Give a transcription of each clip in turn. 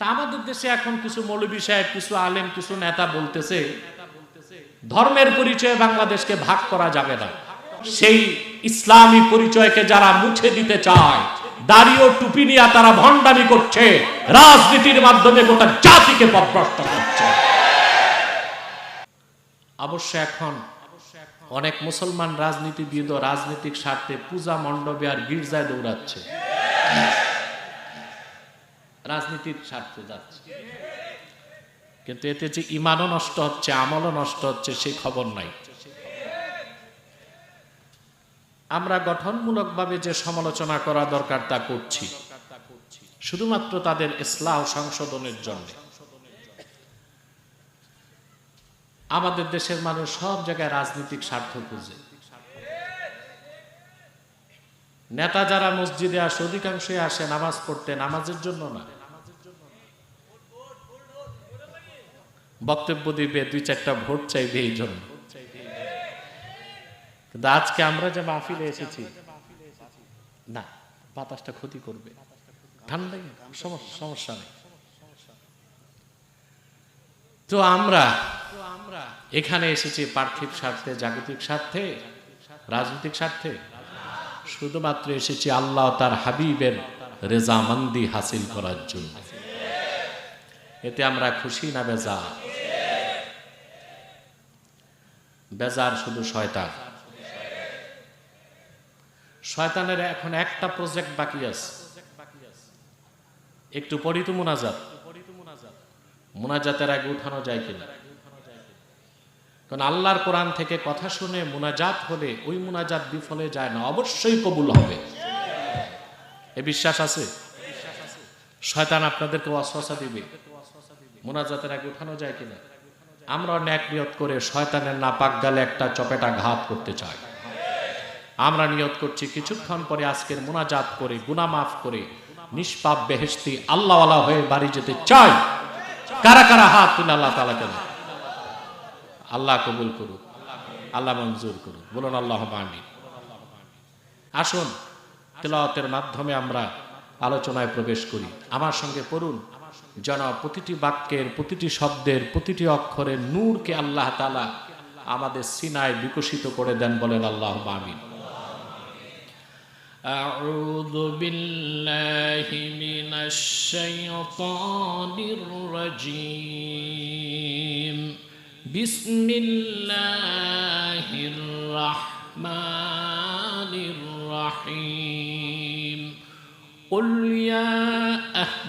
তা আমাদের দেশে এখন কিছু মৌলবী সাহেব, কিছু আলেম, কিছু নেতা বলতেছে, ধর্মের পরিচয়ে বাংলাদেশকে ভাগ করা যাবে না। সেই ইসলামী পরিচয়কে যারা মুছে দিতে চায়, দাড়ি ও টুপি নিয়ে তারা ভণ্ডামি করছে, রাজনীতির মাধ্যমে গোটা জাতিকে পথভ্রষ্ট করছে। অবশ্য এখন অনেক মুসলমান রাজনীতিবিদ ও রাজনৈতিক স্বার্থে পূজা মণ্ডপে আর গির্জায় দৌড়াচ্ছে। রাজনীতির স্বার্থে যাচ্ছে। কিন্তু এতে যে ইমানও নষ্ট হচ্ছে, আমলও নষ্ট হচ্ছে সেই খবর নাই। আমরা গঠনমূলকভাবে যে সমালোচনা করা দরকার তা করছি। শুধুমাত্র তাদের ইসলাহ সংশোধনের জন্য। আমাদের দেশের মানুষ সব জায়গায় রাজনৈতিক স্বার্থ খুঁজে। নেতা যারা মসজিদে আসে, অধিকাংশই আসে নামাজ পড়তে, নামাজের জন্য না। বক্তব্য দিবে, দুই চারটা ভোট চাইবে এই জন্য। কিন্তু আজকে আমরা যে মাহফিলে এসেছি, না, বাতাসটা ক্ষতি করবে। ঠান্ডা সমস্যা নেই। তো আমরা এখানে এসেছি পার্থিব স্বার্থে, জাগতিক স্বার্থে, রাজনৈতিক স্বার্থে। শুধুমাত্র এসেছি আল্লাহ তার হাবিবের রেজামান্দি হাসিল করার জন্য। এতে আমরা খুশি না বেজা বেজার শুধু শয়তান। শয়তানের এখন একটা প্রজেক্ট বাকি আছে। একটু তো মোনাজাত। মোনাজাতের আগে উঠানো যায় কিনা? কারণ আল্লাহর কোরআন থেকে কথা শুনে মোনাজাত হলে ওই মোনাজাত বিফলে যায় না, অবশ্যই কবুল হবে। এ বিশ্বাস আছে? শয়তান আপনাদেরকে অশ্বাসা দিবে। মোনাজাতের আগে উঠানো যায় কিনা? আমরা ন্যাক নিয়ত করে শয়তানের নাপাক গালে একটা চপেটা ঘাত করতে চাই। আমরা নিয়ত করছি কিছুক্ষণ পরে আজকের মোনাজাত করে গুনা মাফ করে, নিষ্পাপ বেহেস্তি আল্লাহওয়ালা হয়ে বাড়ি যেতে চাই। কারা কারা হাত তুলে আল্লাহ তালা কেন? আল্লাহ কবুল করুক, আল্লাহ মঞ্জুর করুক। বলুন আল্লাহ আমি আসুন, তেলাওয়াতের মাধ্যমে আমরা আলোচনায় প্রবেশ করি। আমার সঙ্গে পড়ুন যেন প্রতিটি বাক্যের প্রতিটি শব্দের প্রতিটি অক্ষরের নূরকে আল্লাহ তালা আমাদের সিনায় বিকশিত করে দেন বলেন আল্লাহ আমিন أعوذ بالله من الشيطان الرجيم بسم الله الرحمن الرحيم قل يا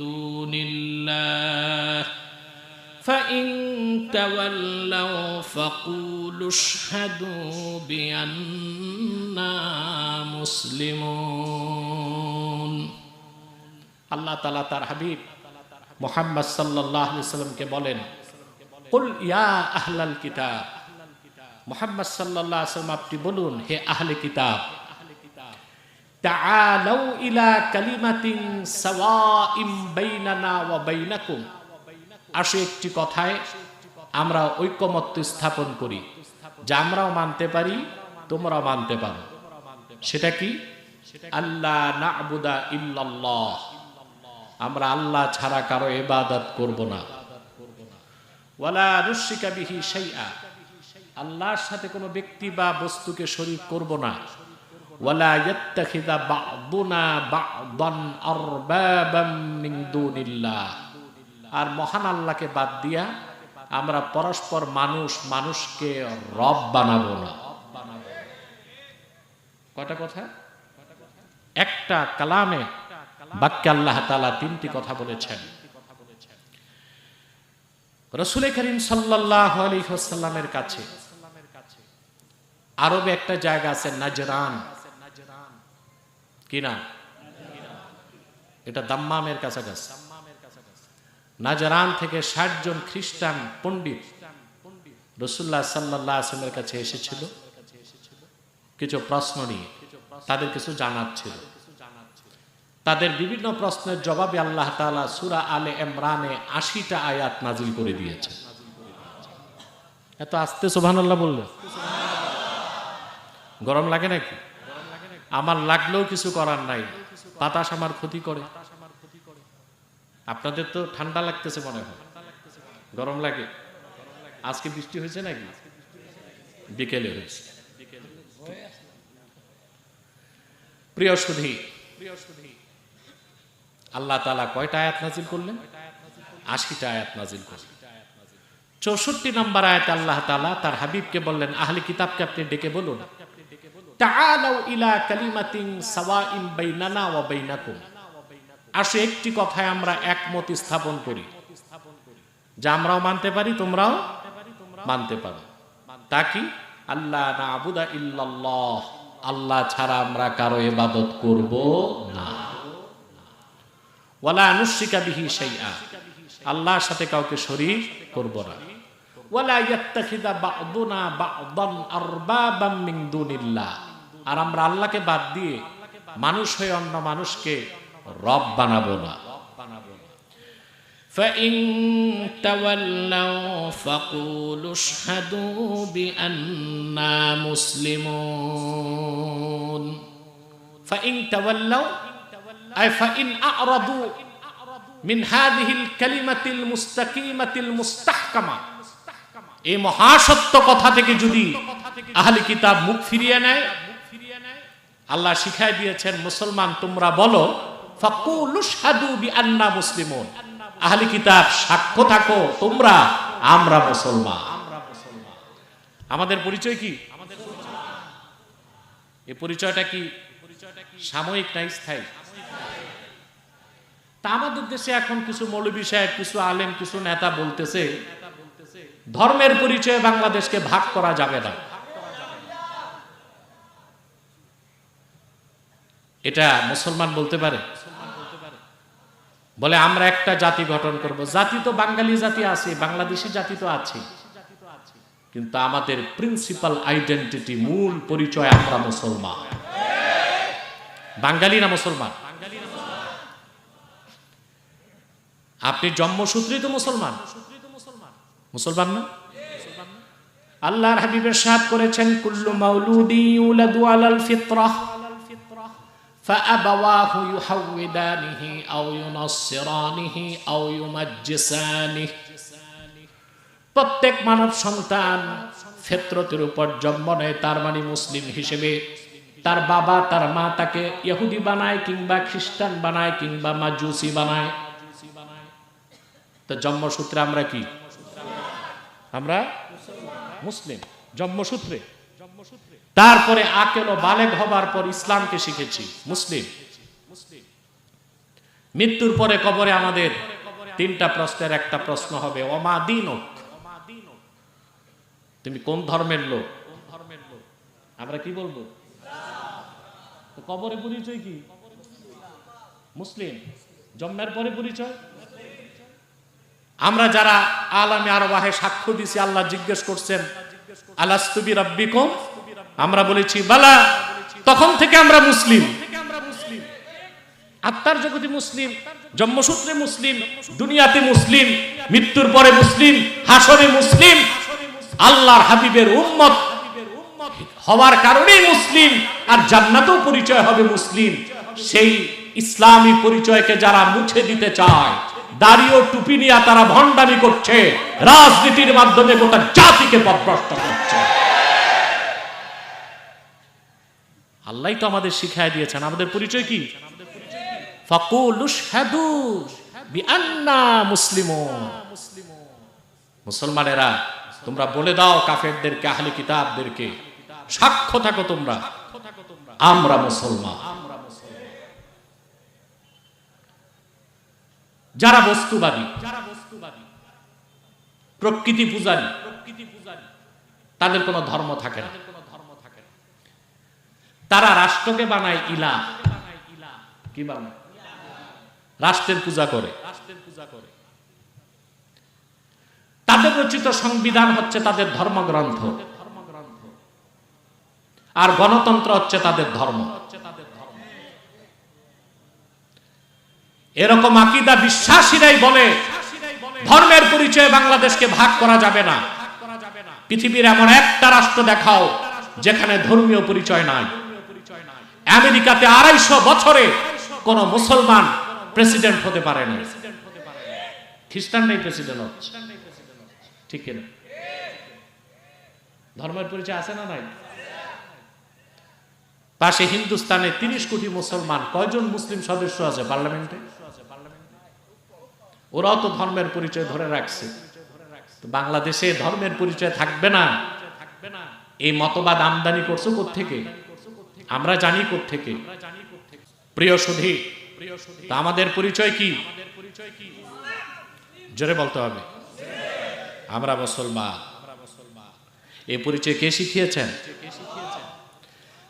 دون الله فإن تولوا فقولوا اشهدوا بأننا مسلمون আল্লাহ তালা তার হাবিব মোহাম্মদ সাল্লাহ সাল্লামকে বলেন কুল ইয়া আহলাল কিতাব মোহাম্মদ সাল্লাহ সাল্লাম আপনি বলুন হে আহলে কিতাব তাআলাউ ইলা কালিমাতিন সাওয়াইম বাইনানা ওয়া বাইনাকুম। আসো একটি কথায়, আমরা ঐক্যমত্য স্থাপন করি, যা আমরাও মানতে পারি, তোমরাও মানতে পারো। সেটা কি? আল্লাহ নাবুদা ইল্লাল্লাহ। আমরা আল্লাহ ছাড়া কারও ইবাদত করব না। ওয়ালা নুশরিকা বিহি শাইআ। আল্লাহর সাথে কোনো ব্যক্তি বা বস্তুকে শরীক করব না। ওয়ালা ইয়াত্তাখিযা বা'দুনা বা'দান আরবাবাম মিন দুনিল্লাহ। আর মহান আল্লাহকে বাদ দিয়া আমরা পরস্পর মানুষ মানুষকে রব বানাবো না। কয়টা কথা? একটা কালামে বাক্যে আল্লাহ তালা তিনটি কথা বলেছেন। রসুল করিম সাল্লাহ আলহিহাস্লামের কাছে আরবে একটা জায়গা আছে নাজরান। কি না এটা দাম্মামের কাছাকাছি। নাজারান থেকে ষাট জন খ্রিস্টান পণ্ডিত রসুল্লাহ সাল্লাহ আসলামের কাছে এসেছিল। কিছু প্রশ্ন নিয়ে। তাদের কিছু জানার ছিল। তাদের বিভিন্ন প্রশ্নের জবাবে আল্লাহ তাআলা সুরা আলে এমরানে আশিটা আয়াত নাজিল করে দিয়েছে এত আস্তে সুবহানাল্লাহ বললেন। গরম লাগে নাকি? আমার লাগলেও কিছু করার নাই। বাতাস আমার ক্ষতি করে। আপনাদের তো ঠান্ডা লাগতেছে মনে হয়। গরম লাগে। আজকে বৃষ্টি হয়েছে নাকি? বিকেলে হয়েছে। প্রিয় সুধী, আল্লাহ তালা কয়টা আয়াত নাজিল করলেন? আশিটা আয়াত নাজিল করলেন। চৌষট্টি নম্বর আয়াত আল্লাহ তালা তার হাবিবকে বললেন, আহলি কিতাবকে আপনি ডেকে বলুন। তাআলাউ ইলা কালিমাতিন সাওয়াইন বাইনানা ওয়া বাইনাকুম। আসো, একটি কথায় আমরা একমত স্থাপন করি। যা আমরাও মানতে পারি, তোমরাও মানতে পারো। তা কি? আল্লাহ ইল্লাল্লাহ। আল্লাহ ছাড়া আমরা কারও ইবাদত করব না। ওয়ালা আনুশরিকা বিহি শাইআ। আল্লাহর সাথে কাউকে শরীক করব না। ওয়ালা ইয়াত্তাখিদা বা'দুনা বা'দান আরবাবাম মিন দুনিল্লাহ। আর আমরা আল্লাহকে বাদ দিয়ে মানুষ হয়ে অন্য মানুষকে রব বানাবো না فإن تولوا فقولوا اشهدوا بأننا مسلمون فإن تولوا أي فإن أعرضوا من هذه الكلمة المستقيمة المستحكمة এই মহাসত্য কথা থেকে যদি আহলি কিতাব মুখ ফিরিয়ে নেয় আল্লাহ শিখাই দিয়েছেন, মুসলমান, তোমরা বলো বিআন্না মুসলিমুন। আহলি কিতাব, সাক্ষ্য থাকো, তোমরা, আমরা মুসলমান। আমাদের পরিচয় কি? পরিচয়টা কি? সাময়িক না স্থায়ী? তা আমাদের দেশে এখন কিছু মৌলবী সাহেব, কিছু আলেম, কিছু নেতা বলতেছে, ধর্মের পরিচয়ে বাংলাদেশকে ভাগ করা যাবে না। এটা মুসলমান বলতে পারে? বলে, আমরা একটা জাতি গঠন করব। জাতি তো বাঙালি জাতি আছে, বাংলাদেশি জাতি তো আছে। কিন্তু আমাদের প্রিন্সিপাল আইডেন্টিটি মূল পরিচয় আমরা মুসলমান। বাঙালি না মুসলমান? আপনি জন্মসূত্রেই তো মুসলমান। মুসলমান না? আল্লাহর হাবিবের সাথ করেছেন, কুল্লু মাউলুদি ইউলাদু আলাল ফিতরাহ فأبواه يحودانه أو ينصرانه أو يمجسانه প্রত্যেক মানব সন্তান ফেত্রতের উপর জন্ম নেয় তার মানে মুসলিম হিসেবে তার বাবা তার মা তাকে ইহুদি বানায় কিংবা খ্রিস্টান বানায় কিংবা মাজুসি বানায় তো জন্মসূত্রে আমরা কি আমরা মুসলিম জন্মসূত্রে তারপরে আকেল ও বালেগ হবার পর ইসলামকে শিখেছি। মুসলিম। মৃত্যুর পরে কবরে আমাদের তিনটা প্রশ্নের একটা প্রশ্ন হবে অমা দিনক? তুমি কোন ধর্মের লোক? আমরা কি বলব? কবরে পরিচয় কি? মুসলিম। জন্মের পরে পরিচয়? আমরা যারা আলামে আরবাহে সাক্ষ্য দিছি, আল্লাহ জিজ্ঞেস করছেন আলাস্তুবি রাব্বিকুম? আমরা বলেছি, বালা, তখন থেকে আমরা মুসলিম। আত্মার জগতে মুসলিম, জন্মসূত্রে মুসলিম, দুনিয়াতে মুসলিম, মৃত্যুর পরে মুসলিম, হাসরে মুসলিম, আল্লাহর হাবিবের উম্মত হওয়ার কারণেই মুসলিম আর জান্নাতেও পরিচয় হবে মুসলিম। সেই ইসলামী পরিচয়কে যারা মুছে দিতে চায় দাড়িও টুপি নিয়ে তারা ভণ্ডামি করছে, রাজনীতির মাধ্যমে গোটা জাতিকে পথভ্রষ্ট করছে। আল্লাহ তো আমাদের শিখায় দিয়েছেন। আমাদের পরিচয় কি? মুসলমানেরা, তোমরা বলে দাও কাফেরদেরকে, আহলে কিতাবদেরকে, সাক্ষ্য থাকো তোমরা। আমরা মুসলমান। যারা বস্তুবাদী, প্রকৃতি পূজারী, তাদের কোনো ধর্ম থাকে না। তারা রাষ্ট্রকে বানায় ইলা কি বানায়? রাষ্ট্রের পূজা করে রাষ্ট্রের পূজা করে। তাদের রচিত সংবিধান হচ্ছে তাদের ধর্মগ্রন্থ। আর গণতন্ত্র হচ্ছে তাদের ধর্ম। এরকম আকিদা বিশ্বাসীরাই বলে, ধর্মের পরিচয়ে বাংলাদেশকে ভাগ করা যাবে না। পৃথিবীর এমন একটা রাষ্ট্র দেখাও, যেখানে ধর্মীয় পরিচয় নাই। আমেরিকাতে আড়াইশো বছরে কোন মুসলমান প্রেসিডেন্ট হতে পারে না খ্রিস্টানরাই প্রেসিডেন্ট হচ্ছে। ঠিক কিনা? ধর্মের পরিচয় আছে না নাই? পাশে হিন্দুস্তানে তিরিশ কোটি মুসলমান, কয়জন মুসলিম সদস্য আছে পার্লামেন্টে? ওরাও তো ধর্মের পরিচয় ধরে রাখছে। বাংলাদেশে ধর্মের পরিচয় থাকবে না। এই মতবাদ আমদানি করছ থেকে আমরা জানি থেকে প্রিয় সুধী, তা আমাদের পরিচয় কি? জোরে বলতে হবে। আমরা মুসলমান। এই পরিচয় কে শিখিয়েছেন?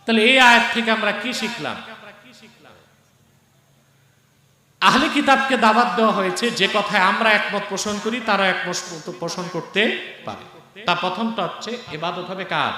তাহলে এই আয়াত থেকে আমরা কি শিখলাম? আহলে কিতাবকে দাবাত দেওয়া হয়েছে যে কথায় আমরা একমত পোষণ করি তারা একমত পোষণ করতে পারে। তা প্রথমটা হচ্ছে এবাদত হবে কার?